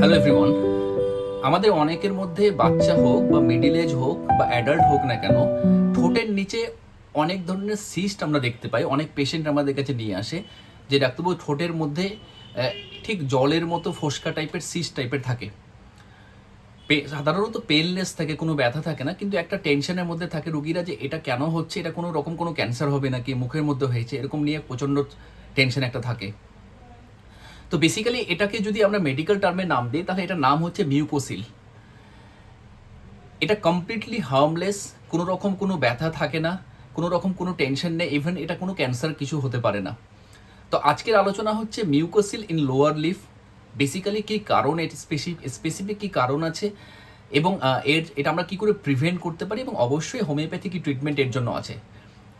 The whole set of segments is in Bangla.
হ্যালো এভরিওয়ান আমাদের অনেকের মধ্যে বাচ্চা হোক বা মিডিল এজ হোক বা অ্যাডাল্ট হোক না কেন, ঠোঁটের নিচে অনেক ধরনের সিস্ট আমরা দেখতে পাই, অনেক পেশেন্ট আমাদের কাছে নিয়ে আসে, যে ডাক্তারবাবু ঠোঁটের মধ্যে ঠিক জলের মতো ফোসকা টাইপের সিস্ট টাইপের থাকে। সাধারণত পেনলেস থাকে, কোনো ব্যথা থাকে না, কিন্তু একটা টেনশনের মধ্যে থাকে রুগীরা যে এটা কেন হচ্ছে, এটা কোনো রকম কোনো ক্যান্সার হবে নাকি, মুখের মধ্যে হয়েছে, এরকম নিয়ে প্রচণ্ড টেনশন একটা থাকে। তো বেসিক্যালি এটাকে যদি আমরা মেডিকেল টার্মে নাম দিই, তাহলে এটার নাম হচ্ছে মিউকোসিল এটা কমপ্লিটলি হার্মলেস কোনো রকম কোনো ব্যথা থাকে না, কোনো রকম কোনো টেনশন নেই ইভেন এটা কোনো ক্যান্সার কিছু হতে পারে না। তো আজকের আলোচনা হচ্ছে mucocele in lower lip basically কী কারণ, এর স্পেসিফিক কী কারণ আছে, এবং এর, এটা আমরা কী করে প্রিভেন্ট করতে পারি, এবং অবশ্যই হোমিওপ্যাথি কি ট্রিটমেন্ট এর জন্য আছে।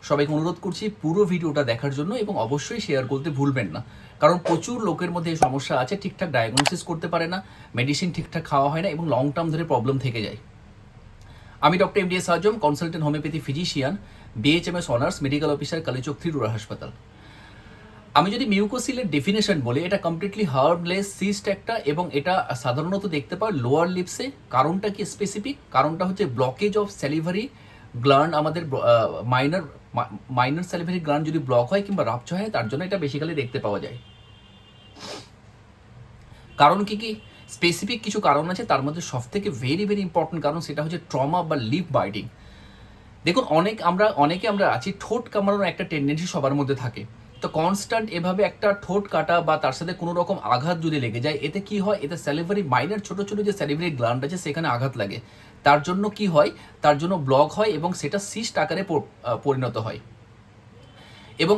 সবাইকে অনুরোধ করছি পুরো ভিডিওটা দেখার জন্য এবং অবশ্যই শেয়ার করতে ভুলবেন না। কারণ প্রচুর লোকের মধ্যে এই সমস্যা আছে, ঠিকঠাক ডায়াগনোসিস করতে পারে না মেডিসিন ঠিকঠাক খাওয়া হয় না এবং লং টার্ম ধরে প্রবলেম থেকে যায়। আমি doctor M D S Azam consultant homeopathy physician BHMS honours medical officer Kaliachak থ্রিডুরা হাসপাতাল। আমি যদি মিউকোসিলের ডেফিনেশন বলি, এটা কমপ্লিটলি হার্বলেস সিস্ট একটা এবং এটা সাধারণত দেখতে পাই লোয়ার লিপসে কারণটা কি স্পেসিফিক কারণটা হচ্ছে ব্লকেজ অফ স্যালিভারি গ্ল্যান্ড আমাদের মাইনার মাইনার স্যালিভারি গ্লান্ড যদি ব্লক হয় কিংবা রাপচ হয়, তার জন্য এটা বেসিক্যালি দেখতে পাওয়া যায়। কারণ কি কি? স্পেসিফিক কিছু কারণ আছে, তার মধ্যে সব থেকে ভেরি ভেরি ইম্পর্টেন্ট কারণ সেটা হচ্ছে ট্রমা বা লিপ বাইটিং দেখুন, অনেক আমরা, অনেকে আমরা আছি, ঠোঁট কামড়ানোর একটা টেন্ডেন্সি সবার মধ্যে থাকে। তো কনস্ট্যান্ট এভাবে একটা ঠোঁট কাটা বা তার সাথে কোনো রকম আঘাত যদি লেগে যায়, এতে কি হয়? এতে স্যালিভারি মাইনার ছোট ছোট যে স্যালিভারি গ্ল্যান্ড আছে, সেখানে আঘাত লাগে। তার জন্য কি হয়? তার জন্য ব্লক হয় এবং সেটা সিস্ট আকারে পরিণত হয়। এবং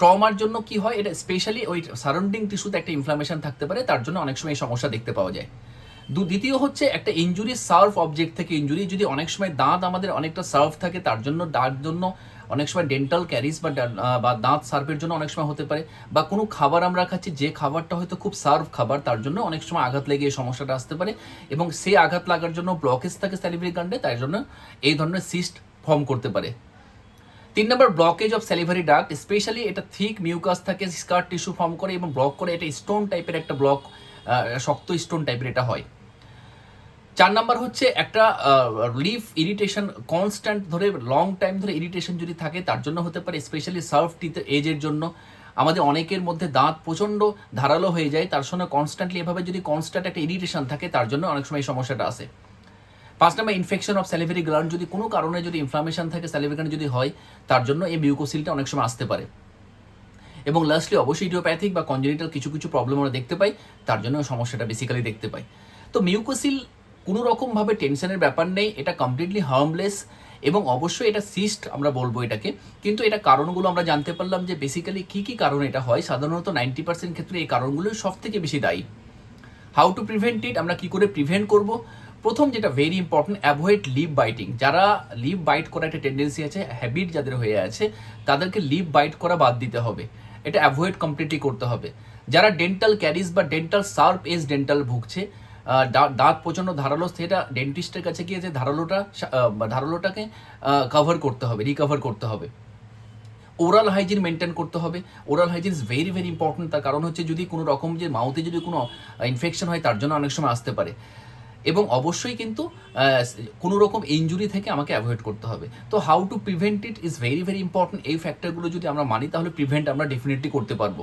ট্রমার জন্য কি হয়? এটা স্পেশালি ওই সারাউন্ডিং টিস্যুতে একটা ইনফ্লামেশন থাকতে পারে, তার জন্য অনেক সময় এই সমস্যা দেখতে পাওয়া যায়। দু, দ্বিতীয় হচ্ছে একটা ইঞ্জুরি সার্ভ অবজেক্ট থেকে ইঞ্জুরি যদি অনেক সময় দাঁত আমাদের অনেকটা সার্ভ থাকে, তার জন্য তার জন্য অনেক সময় ডেন্টাল ক্যারিজ বা বা দাঁত সার্ভের জন্য অনেক সময় হতে পারে, বা কোনো খাবার আমরা খাচ্ছি, যে খাবারটা হয়তো খুব সার্ভ খাবার, তার জন্য অনেক সময় আঘাত লেগে এই সমস্যাটা আসতে পারে এবং সেই আঘাত লাগার জন্য ব্লকেজ থাকে স্যালিভারি গান্ডে তাই জন্য এই ধরনের সিস্ট ফর্ম করতে পারে। তিন number blockage of salivary duct specially এটা থিক মিউকাস থাকে স্কার টিস্যু ফর্ম করে এবং ব্লক করে, এটা স্টোন টাইপের একটা ব্লক শক্ত স্টোন টাইপের এটা হয়। চার নাম্বার হচ্ছে একটা লিফ ইরিটেশন কনস্ট্যান্ট ধরে লং টাইম ধরে ইরিটেশন যদি থাকে, তার জন্য হতে পারে স্পেশালি সার্ভ টিথ এজের জন্য। আমাদের অনেকের মধ্যে দাঁত প্রচণ্ড ধারালো হয়ে যায়, তার সঙ্গে কনস্ট্যান্টলি এভাবে যদি কনস্ট্যান্ট একটা ইরিটেশন থাকে, তার জন্য অনেক সময় সমস্যাটা আসে পাঁচ number infection of salivary gland যদি কোনো কারণে যদি ইনফ্লামেশন থাকে স্যালিভারি গ্ল্যান্ড যদি হয়, তার জন্য এই মিউকোসিলটা অনেক সময় আসতে পারে। এবং লাস্টলি অবশ্যই ইডিওপ্যাথিক বা কনজেনিটাল কিছু কিছু প্রবলেম আমরা দেখতে পাই, তার জন্য সমস্যাটা বেসিক্যালি দেখতে পাই। তো মিউকোসিল কোনো রকমভাবে টেনশনের ব্যাপার নেই, এটা কমপ্লিটলি হার্মলেস এবং অবশ্যই এটা সিস্ট আমরা বলব এটাকে। কিন্তু এটা কারণগুলো আমরা জানতে পারলাম যে বেসিক্যালি কী কী কারণ এটা হয়। সাধারণত নাইনটি পার্সেন্ট ক্ষেত্রে এই কারণগুলো সব থেকে বেশি দায়ী। হাউ টু প্রিভেন্ট ইট আমরা কি করে প্রিভেন্ট করব? প্রথম যেটা very important avoid lip biting যারা লিভ বাইট করা একটা টেন্ডেন্সি আছে হ্যাবিট যাদের হয়ে আছে, তাদেরকে লিভ বাইট করা বাদ দিতে হবে। এটা অ্যাভয়েড কমপ্লিটলি করতে হবে। যারা ডেন্টাল ক্যারিজ বা ডেন্টাল সার্প এজ ডেন্টাল ভুগছে দাঁত প্রচণ্ড ধারালো, সেটা ডেন্টিস্টের কাছে গিয়ে যে ধারালোটা ধারালোটাকে কভার করতে হবে রিকভার করতে হবে। ওরাল হাইজিন মেনটেন করতে হবে। Oral hygiene is very very important তার কারণ হচ্ছে যদি কোনো রকম যে মাউথে যদি কোনো ইনফেকশন হয়, তার জন্য অনেক সময় আসতে পারে। এবং অবশ্যই কিন্তু কোনো রকম ইঞ্জুরি থেকে আমাকে অ্যাভয়েড করতে হবে। তো how to prevent it is very very important এই ফ্যাক্টরগুলো যদি আমরা মানি, তাহলে প্রিভেন্ট আমরা ডেফিনেটলি করতে পারব।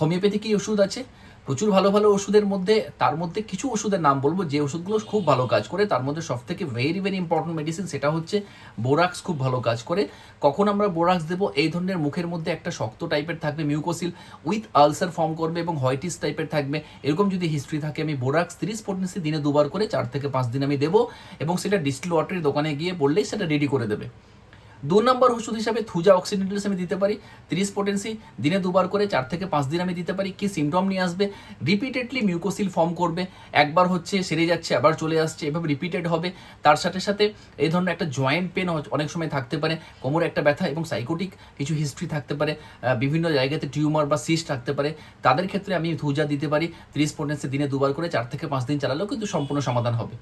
হোমিওপ্যাথি কি ওষুধ আছে? প্রচুর ভালো ভালো ওষুধের মধ্যে, তার মধ্যে কিছু ওষুধের নাম বলব, যে ওষুধগুলো খুব ভালো কাজ করে, তার মধ্যে সব থেকে ভেরি ভেরি ইম্পর্টেন্ট মেডিসিন সেটা হচ্ছে বোরাক্স খুব ভালো কাজ করে। কখন আমরা বোরাক্স দেবো? এই ধরনের মুখের মধ্যে একটা শক্ত টাইপের থাকবে মিউকোসিল উইথ আলসার ফর্ম করবে এবং হোয়াইটিস টাইপের থাকবে। এরকম যদি হিস্ট্রি থাকে, আমি বোরাক্স তিরিশ পটেন্সি দিনে দুবার করে, চার থেকে পাঁচ দিন আমি দেবো এবং সেটা ডিস্টিল ওয়াটারের দোকানে গিয়ে বললেই সেটা রেডি করে দেবে। দু নম্বর ওষুধ হিসাবে থুজা অক্সিডেন্টালস আমি দিতে পারি, তিরিশ পোটেন্সি দিনে দুবার করে চার থেকে পাঁচ দিন আমি দিতে পারি, কি সিমটম নিয়ে আসবে? রিপিটেডলি মিউকোসিল ফর্ম করবে, একবার হচ্ছে সেরে যাচ্ছে, আবার চলে আসছে, এভাবে রিপিটেড হবে। তার সাথে সাথে এই ধরনের একটা জয়েন্ট পেন অনেক সময় থাকতে পারে, কোমরে একটা ব্যথা এবং সাইকোটিক কিছু হিস্ট্রি থাকতে পারে বিভিন্ন জায়গাতে টিউমার বা সিস্ট থাকতে পারে। তাদের ক্ষেত্রে আমি থুজা দিতে পারি, ত্রিশ পোটেন্সি দিনে দুবার করে চার থেকে পাঁচ দিন চালালেও কিন্তু সম্পূর্ণ সমাধান হবে।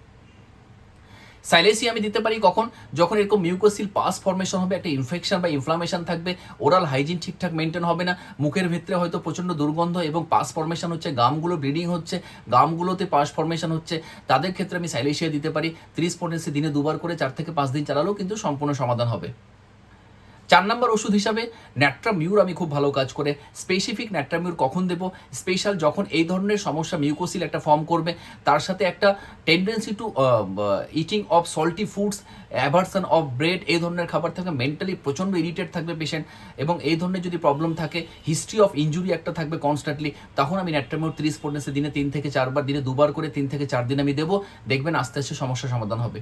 সাইলেসি আমি দিতে পারি কখন? যখন এরকম মিউকোসিল পাস ফর্মেশন হবে, একটা ইনফেকশন বা ইনফ্লামেশন থাকবে ওরাল হাইজিন ঠিকঠাক মেনটেন হবে না, মুখের ভিতরে হয়তো প্রচণ্ড দুর্গন্ধ এবং পাস ফর্মেশন হচ্ছে, গামগুলো ব্লিডিং হচ্ছে, গামগুলোতে পাস ফর্মেশন হচ্ছে, তাদের ক্ষেত্রে আমি সাইলেসিয়া দিতে পারি। ত্রিশ পটেন্সি দিনে দুবার করে চার থেকে পাঁচ দিন চালালেও কিন্তু সম্পূর্ণ সমাধান হবে। চার নম্বর ওষুধ হিসাবে ন্যাট্রামিউর আমি খুব ভালো কাজ করে। স্পেসিফিক ন্যাট্রামিউর কখন দেবো? স্পেশাল যখন এই ধরনের সমস্যা মিউকোসিল একটা ফর্ম করবে, তার সাথে একটা tendency to eating of salty foods aversion of bread এই ধরনের খাবার থাকবে। মেন্টালি প্রচণ্ড ইরিটেট থাকবে পেশেন্ট এবং এই ধরনের যদি প্রবলেম থাকে হিস্ট্রি অফ ইঞ্জুরি একটা থাকবে কনস্ট্যান্টলি তখন আমি ন্যাট্রামিউর তিরিশ পটেন্সে দিনে তিন থেকে চারবার, দিনে দুবার করে তিন থেকে চার দিন আমি দেবো। দেখবেন আস্তে আস্তে সমস্যা সমাধান হবে।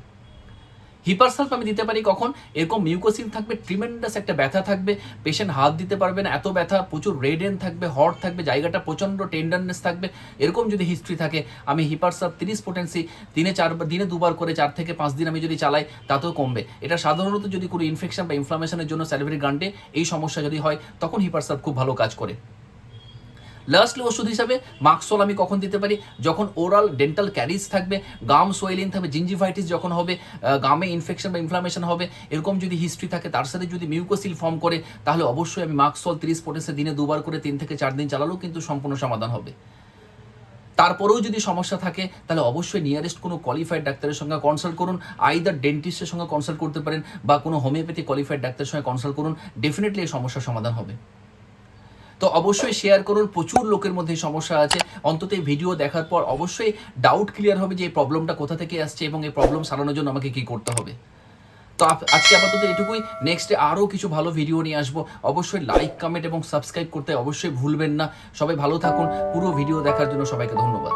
হিপারসালফ আমি দিতে পারি কখন? এরকম মিউকোসিল থাকবে ট্রিমেন্ডাস একটা ব্যথা থাকবে পেশেন্ট হাত দিতে পারবে না, এত ব্যথা, প্রচুর রেড এন থাকবে হট থাকবে, জায়গাটা প্রচণ্ড টেন্ডারনেস থাকবে। এরকম যদি হিস্ট্রি থাকে, আমি হিপারসালফ তিরিশ পোটেন্সি দিনে চার, দিনে দুবার করে চার থেকে পাঁচ দিন আমি যদি চালাই, তাতেও কমবে। এটা সাধারণত যদি কোনো ইনফেকশন বা ইনফ্লামেশনের জন্য স্যালিভারি গ্রান্টে এই সমস্যা যদি হয়, তখন হিপারসালফ খুব ভালো কাজ করে। লাস্টলি ওষুধ হিসাবে মাক্সল আমি কখন দিতে পারি? যখন ওরাল ডেন্টাল ক্যারিজ থাকবে, গাম সোয়েলিং থাকবে জিঞ্জিভাইটিস যখন হবে গামে ইনফেকশন বা ইনফ্লামেশন হবে, এরকম যদি হিস্ট্রি থাকে, তার সাথে যদি মিউকোসিল ফর্ম করে, তাহলে অবশ্যই আমি মাক্সল তিরিশ পোটেসে দিনে দুবার করে তিন থেকে চার দিন চালালেও কিন্তু সম্পূর্ণ সমাধান হবে। তারপরেও যদি সমস্যা থাকে, তাহলে অবশ্যই নিয়ারেস্ট কোনো কোয়ালিফাইড ডাক্তারের সঙ্গে কনসাল্ট করুন। আইদার ডেন্টিস্টের সঙ্গে কনসাল্ট করতে পারেন বা কোনো হোমিওপ্যাথি কোয়ালিফাইড ডাক্তারের সঙ্গে কনসাল্ট করুন। ডেফিনেটলি এই সমস্যার সমাধান হবে। তো অবশ্যই শেয়ার করুন, প্রচুর লোকের মধ্যে সমস্যা আছে। অন্তত এই ভিডিও দেখার পর অবশ্যই ডাউট ক্লিয়ার হবে যে এই প্রবলেমটা কোথা থেকে আসছে এবং এই প্রবলেম সারানোর জন্য আমাকে কি করতে হবে। তো আজকে আপাতত এটুকুই। নেক্সটে আরও কিছু ভালো ভিডিও নিয়ে আসব। অবশ্যই লাইক কমেন্ট এবং সাবস্ক্রাইব করতে অবশ্যই ভুলবেন না। সবাই ভালো থাকুন। পুরো ভিডিও দেখার জন্য সবাইকে ধন্যবাদ।